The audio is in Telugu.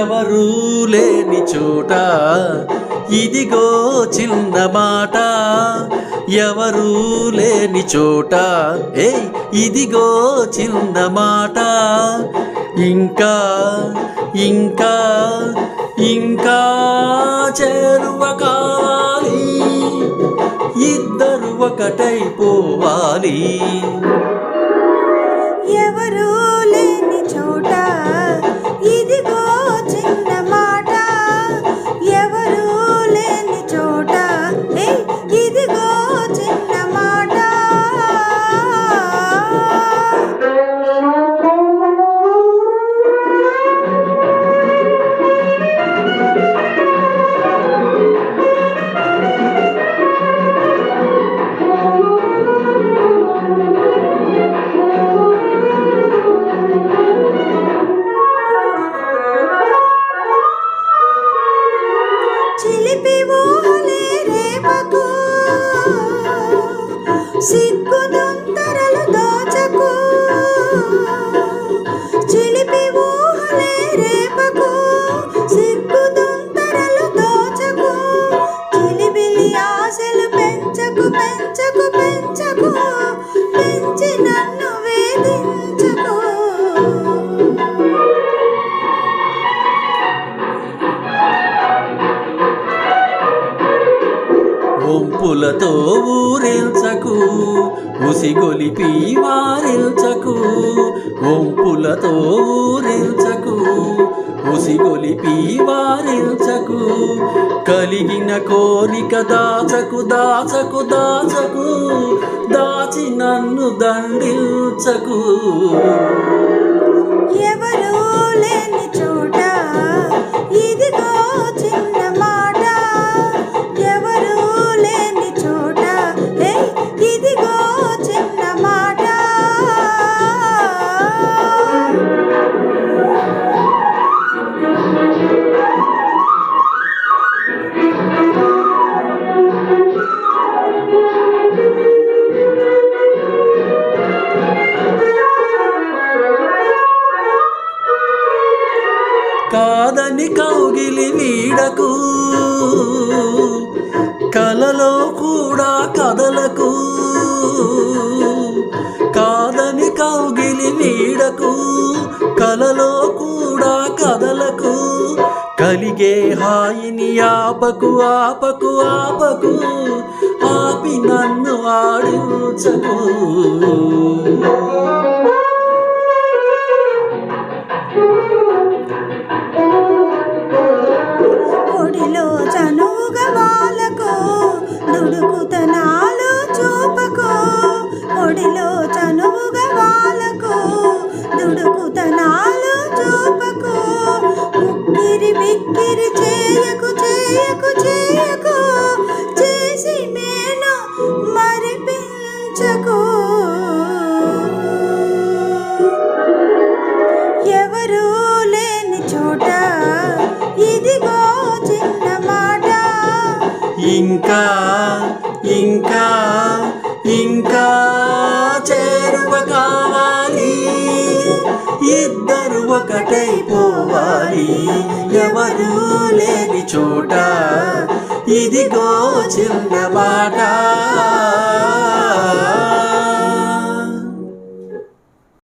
ఎవరూ లేని చోట ఇదిగో చిన్న మాట. ఎవరూ లేని చోట ఏ ఇదిగో చిన్న మాట. ఇంకా ఇంకా ఇంకా చేరువ కావాలి. ఇద్దరు ఒకటైపోవాలి. si conoces ఒంపులతో ఊరించకు ఉసిగొలిపి వారించకు ఒంపులతో ఊరించకు ఉసిగొలిపి వారించకు కలిగిన కోరిక దాచకు దాచకు దాచకు దాచి నన్ను దండించకు కాదని కౌగిలి వీడకు కలలో కూడా కదలకు కాదని కౌగిలి వీడకు కలలో కూడా కదలకు కలిగే హాయిని ఆపకు ఆపకు ఆపకు ఆపి నన్ను ఆడించకు. దుడుకుతనాలు చూపకు. ఒడిలో చనువుగా వాళ్ళకు దుడుకుతనాలు చూపకు. ఉక్కిరి మిక్కిరి చేయకు చేయకు చేయకు. ఇంకా ఇంకా ఇంకా చేరువ కావాలి ఇద్దరు ఒకటైపోవాలి. ఎవరు లేని చోట ఇదిగో చిన్న మాట.